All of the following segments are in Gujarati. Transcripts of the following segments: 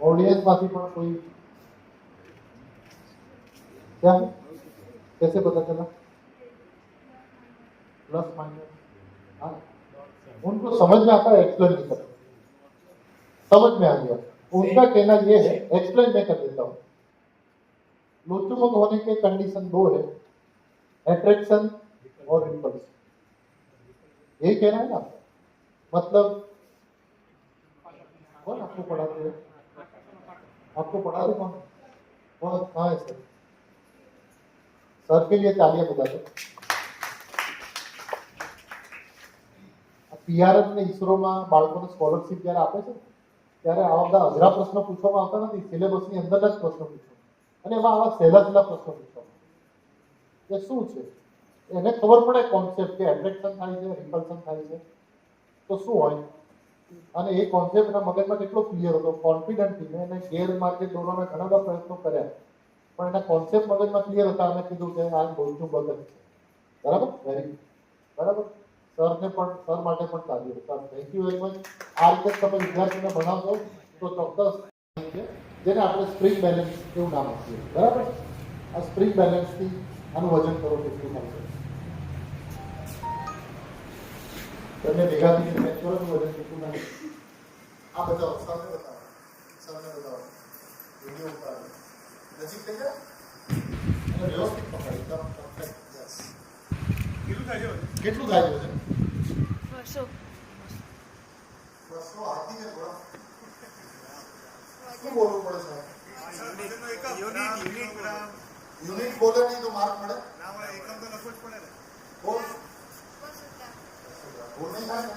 ऑडियंस बाकी पर कोई क्या? कैसे पता चला? प्लस माइनस हाँ। उनको समझ में आता है एक्सप्लेन नहीं करता। समझ में आ गया। उनका कहना ये है एक्सप्लेन मैं कर देता हूँ। लोचुमुख होने के कंडीशन दो है। एट्रैक्शन और रिपल्स यही कह रहा है ना? मतलब कौन आपको पढ़ाते हैं? आपको पढ़ाते कौन कौन कहाँ है सर सर के लिए तालियां बजा दो પીઆરએફ ને ઇસરોમાં બાળકોને સ્કોલરશિપ જ્યારે આપે છે ત્યારે આવા બધા અઘરા પ્રશ્નો પૂછવામાં આવતા નથી સિલેબસની અંદરના જ પ્રશ્નો પૂછો અને એમાં આવા સહેલા સહેલા પ્રશ્નો પૂછવામાં એ શું છે એને ખબર પડે કોન્સેપ્ટ કે એટ્રેક્શન થાય છે રિપલ્શન થાય છે તો શું હોય અને એ કોન્સેપ્ટ એના મગજમાં કેટલો ક્લિયર હતો કોન્ફિડન્ટથી મેં એને ગેરમાર્ગે દોરવાના ઘણા બધા પ્રયત્નો કર્યા. પણ એના કોન્સેપ્ટ મગજમાં ક્લિયર હતા, અને કીધું કે આ બોલતું બગન બરાબર? વેરી બરાબર? સરને પણ, સર માટે પણ તાલીઓ sir thank you very much આ રીતે તમે વિદ્યાર્થીને ભણાવશો, તો ચોક્કસ જેને આપણે સ્પ્રિંગ બેલેન્સ એવું નામ આપીએ. બરાબર? આ સ્પ્રિંગ બેલેન્સથી આનું વજન કરો, કેટલું થાય તમે ભેગા થઈને મેચ કરો તો વજન કેટલું થાય આ બતાવો સરને બતાવો સરને બતાવો વિડીયો ઉતારો નજીક થઈ જાય અને વ્યવસ્થિત પકડ એકદમ પરફેક્ટ યસ કેટલું થાય છે કેટલું થાય છે વજન બસો બસો હાથી ને થોડા શું બોલવું પડે સાહેબ યુનિટ યુનિટ ગ્રામ યુનિટ બોલે નહીં તો માર્ક મળે ના મળે એકમ તો લખવું જ પડે ને બોલ બોલ થાય ને,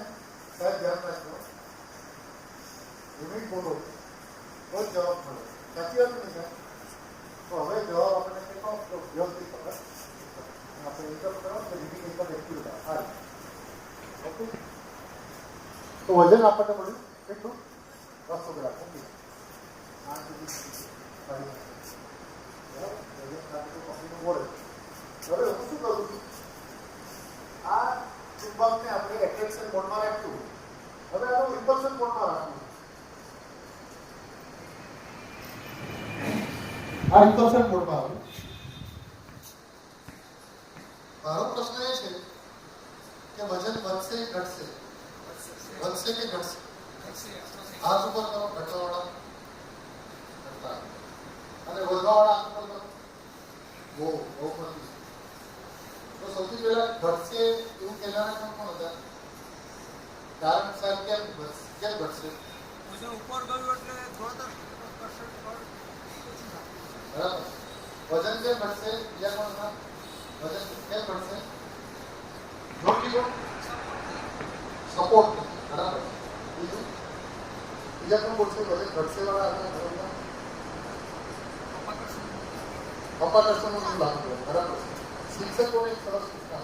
સાહેબ, ધ્યાન રાખજો. ભૂમિ બોલો તો જવાબ મળે. સાચી વાત નહીં સાહેબ? તો હવે જવાબ આપણે કેટલો તો વ્યવસ્થિત ખબર? આપણે ઇન્કમ કરો તો રીડિંગ ઇન્કમ એટલું થાય ઓકે. તો વજન આપણને મળ્યું? કેટલું? બસો ગ્રામ. ઓકે. આ સુધી સારી વાત. બરાબર? વજન સાથે કોફીનું બોલે હવે હું શું કરું? છું આ ચુંબકને આપણે એટ્રેક્શન મોડમાં રાખ્યું હવે આનું રિપલ્શન મોડમાં રાખવું આ રિપલ્શન મોડમાં આવે મારો પ્રશ્ન એ છે કે વજન વધશે ઘટશે વધશે કે ઘટશે હાથ ઉપર કરો ઘટવાવાળા વજન કેમ ઘટશે બીજા કોણ હતા વજન કેમ ઘટશે જોડ બીજો સપોર્ટ બરાબર. બીજું? બીજા પણ બોલશે? વજન ઘટશે વાળા હતા બરાબર અપાકર્ષણનું શું લાગતું બરાબર. શિક્ષકોને સરસ સૂચના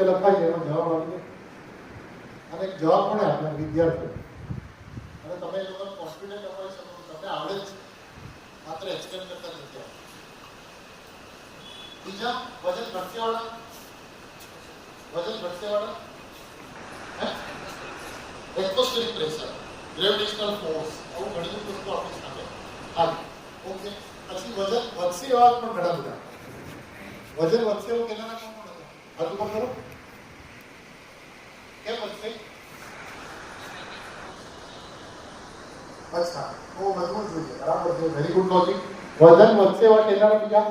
વાક્ય લખાય છે એનો જવાબ આવી જાય અને એક જવાબ કોણે આપે વિદ્યાર્થીઓ અને તમે એ લોકોને કોન્ફિડન્ટ અપાવી શકો છો તમને આવડે જ છે માત્ર એક્સપ્લેન કરતા નથી આવડતું. બીજા વજન ઘટશે વાળા વજન ઘટશે વાળા હે એટમોસ્ફિયરિક પ્રેશર ગ્રેવિટેશનલ ફોર્સ આવું ઘણી બધી વસ્તુ આપણી સામે હાલ ઓકે પછી વજન વધશે એવા પણ ઘણા બધા વજન વધશે એવું કેનારા કોણ કોણ હતા હાથ ઉપર કરો કેમ વધશે અચ્છા તો વધવું જ જોઈએ બરાબર છે વેરી ગુડ લોજિક વજન વધશે એવા કેનારા બીજા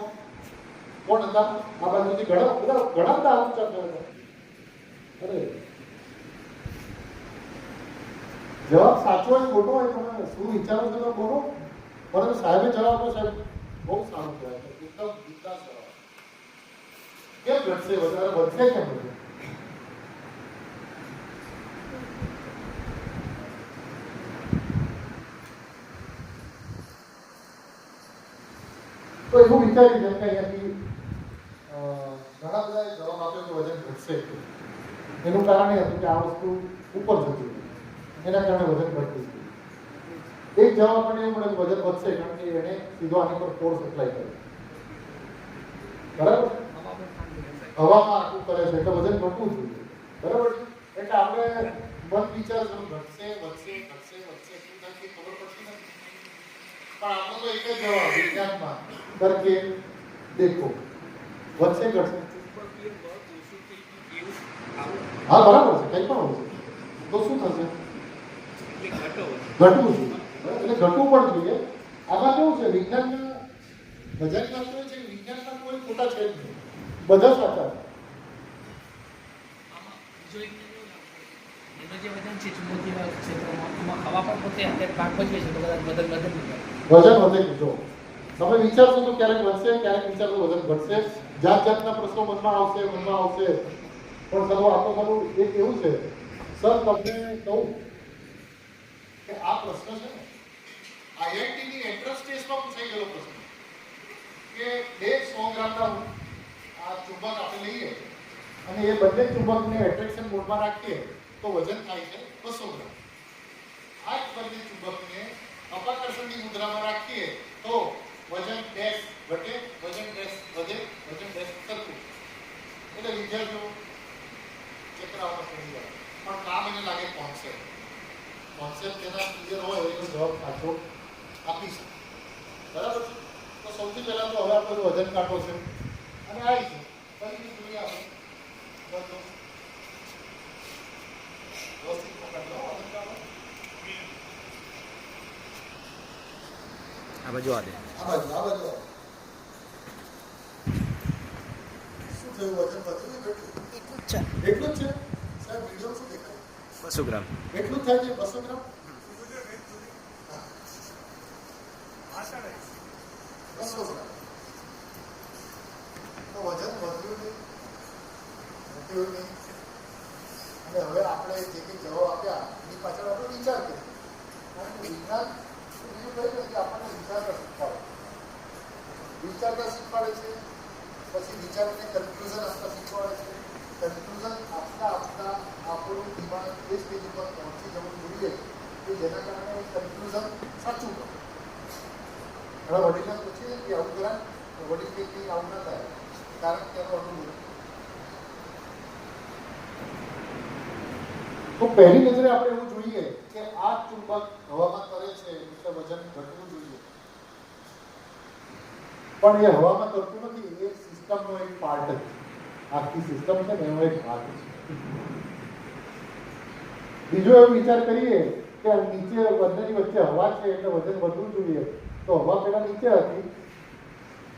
કોણ હતા આ બાજુથી ઘણા બધા ઘણા બધા હાથ ઊંચા કર્યા હતા અરે જવાબ સાચો હોય ખોટો હોય તમે શું વિચારો છો તો બોલો પરંતુ સાહેબે જવાબ આપ્યો સાહેબ બહુ સારો કહેવાય છે એકદમ વિકાસ જવાબ કેમ ઘટશે વધારે વધશે કેમ વધશે એવું વિચારી જેમ કે અહીંયાથી અ, ઘણા બધાએ જવાબ આપ્યો કે વજન ઘટશે એનું કારણ એ હતું કે આ વસ્તુ ઉપર જતી હતી એના કારણે વજન ઘટતું હતું એક જવાબ આપણને એવું મળે કે વજન વધશે કારણ કે એને સીધો આની પર ફોર્સ એપ્લાય કરે બરાબર હવામાં આટલું કરે છે એટલે વજન ઘટવું જોઈએ બરાબર છે? એટલે આપણે મન વિચાર જો ઘટશે વધશે ઘટશે વધશે શું થાય તે ખબર પડતી નથી પણ આપણો તો એક વિજ્ઞાનમાં. કરકે દેખો, વધશે ઘટશે? હા, બરાબર છે, કંઈ પણ તો શું થશે? ઘટવું જોઈએ. એટલે ઘટવું પણ જોઈએ. આમાં કેવું છે વિજ્ઞાનના મજાની વાત એ છે કે વિજ્ઞાનના ખોટા છે જ નહીં. બધા સાચા જે વજન છે, ચુંબકીય ક્ષેત્રમાં હવા પણ પોતે અત્યારે ભાગ ભજવે છે, તો કદાચ બદલ બદલ. વજન વધે જો. તમે વિચારશો તો ક્યારેક વધશે, ક્યારેક વિચારશો વજન ઘટશે. જાત જાતના પ્રશ્નો મનમાં આવશે મનમાં આવશે. પણ ચલો આ તો એ એક એવું છે. સર, તમને કહું કે આ પ્રશ્ન છે ને આઈઆઈટી ની એન્ટ્રન્સ ટેસ્ટમાં પૂછાઈ ગયેલો પ્રશ્ન. કે બે સો ગ્રામના આ ચુંબક આપણે લઈએ અને એ બંને ચુંબકને એટ્રેક્શન મોડમાં રાખીએ તો વજન થાય છે બસો ગ્રામ. બરાબર છે તો સૌથી પહેલા તો હવે આપણે વજન કાઢવો છે અને આવી છે ફરીથી જોઈએ આપણે બધું વ્યવસ્થિત પકડી લો વજન કાઢો આ બાજુ આ દે આ બાજુ આ બાજુ આવો. શું થયું વજન વધ્યું કે ઘટ્યું એટલું જ છે સાહેબ વિડીયો શું દેખાય બસો ગ્રામ એટલું જ થાય છે બસો ગ્રામ બસો તો વજન વધ્યું નહીં ઘટ્યું નહીં અને હવે આપણે જે કંઈ જવાબ આપ્યા એની પાછળ આપણે વિચાર કરીએ કારણ કે વિજ્ઞાન બીજું કહ્યું કે આપણને વિચારતા શીખવાડે વિચારતા શીખવાડે છે પછી વિચારીને કન્ક્લુઝન આપતા શીખવાડે છે કન્ક્લુઝન આપતા આપતા આપણું દિમાગ એ સ્ટેજ ઉપર પહોંચી જવું જોઈએ કે જેના કારણે કન્ક્લુઝન સાચું પડે ઘણા વડીલને પૂછીએ કે આવું કરાય તો વડીલ કે કંઈ આવું ના થાય કારણ કે એનો અનુભવ તો પહેલી નજરે આપણે એવું જોઈએ કે આ ચુંબક હવામાં તરે છે એટલે વજન ઘટવું જોઈએ પણ એ હવામાં તરતું નથી એ સિસ્ટમનો એક પાર્ટ જ છે આખી સિસ્ટમ છે ને એનો એક ભાગ છે બીજો એવો વિચાર કરીએ કે નીચે બંનેની વચ્ચે હવા છે એટલે વજન વધવું જોઈએ તો હવા પહેલાં નીચે હતી,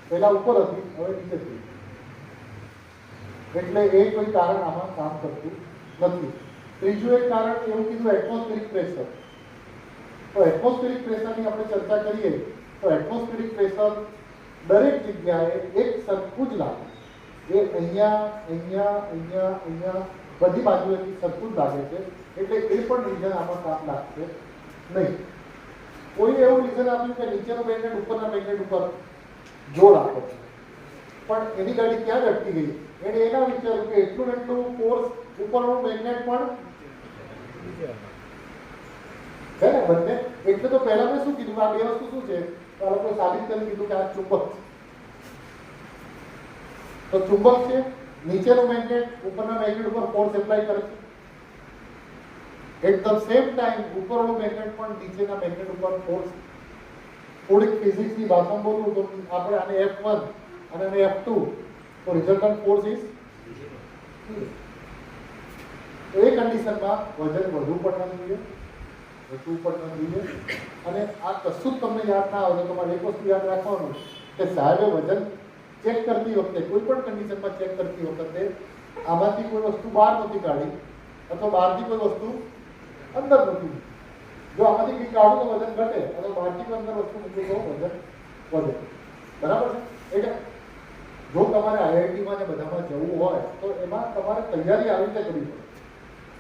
પહેલાં ઉપર હતી, હવે નીચે થઈ એટલે એ કોઈ કારણ આમાં કામ કરતું નથી. ત્રીજું એક કારણ એવું કીધું એટમોસ્ફેરિક પ્રેશર તો એટમોસ્ફેરિક પ્રેશરની આપણે ચર્ચા કરીએ, તો એટમોસ્ફેરિક પ્રેશર દરેક જગ્યાએ એક સરખું જ લાગે. એ અહીંયા અહીંયા અહીંયા અહીંયા બધી બાજુએથી સરખું જ લાગે છે. એટલે એ પણ રીઝન આમાં કામ લાગશે નહીં. કોઈ એવું રીઝન આપ્યું કે નીચેનો મેગ્નેટ ઉપરના મેગ્નેટ ઉપર જોર આપે છે. પણ એની ગાડી ક્યાં અટકી ગઈ? એને એના વિચાર્યું કે એટલું એટલું ફોર્સ ઉપરનું મેગ્નેટ પણ છે ને બંને? એટલે તો પહેલા મેં શું કીધું? આ બે વસ્તુ શું છે? તો આ લોકોએ સાબિત કરી દીધું કે આ ચુંબક તો ચુંબક છે, નીચેનું મેગ્નેટ ઉપરના મેગ્નેટ ઉપર ફોર્સ એપ્લાય કરે છે. એટ ધ સેમ ટાઈમ ઉપરનું મેગ્નેટ પણ નીચેના મેગ્નેટ ઉપર ફોર્સ થોડીક ફિઝિક્સની ભાષામાં બોલું તો આપણે આને એફ વન અને આને એફ ટુ તો રિઝલ્ટન્ટ ફોર્સ ઇઝ તો એ કન્ડિશનમાં વજન વધુ પણ ન જોઈએ, વધુ પણ ન જોઈએ. અને આ કશું જ તમને યાદ ના આવે તો તમારે એક વસ્તુ યાદ રાખવાનું કે સાહેબે વજન ચેક કરતી વખતે, કોઈ પણ કન્ડિશનમાં ચેક કરતી વખતે આમાંથી કોઈ વસ્તુ બહાર નથી કાઢી અથવા બહારથી કોઈ વસ્તુ અંદર મૂકી. જો આમાંથી કંઈક કાઢું તો વજન ઘટે અને બહારથી અંદર વસ્તુ મૂકી તો વજન વધે. બરાબર છે? એટલે જો તમારે આઈઆઈટીમાં ને બધામાં જવું હોય, તો એમાં તમારે તૈયારી આવી રીતે કરવી પડે.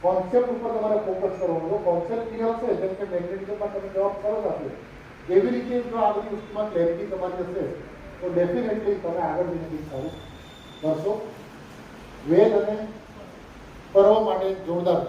કોન્સેપ્ટ ઉપર તમારે ફોકસ કરવાનું. જો કોન્સેપ્ટ ક્લિયર હશે, જેમ કે મેગ્નેટિઝમમાં તમે જવાબ સરસ આપ્યો. એવી રીતે જો આ બધી વસ્તુમાં ક્લેરિટી તમારી હશે, તો ડેફિનેટલી તમે આગળ જિંદગી સારું કરશો. વેદ અને પર્વ માટે જોરદાર.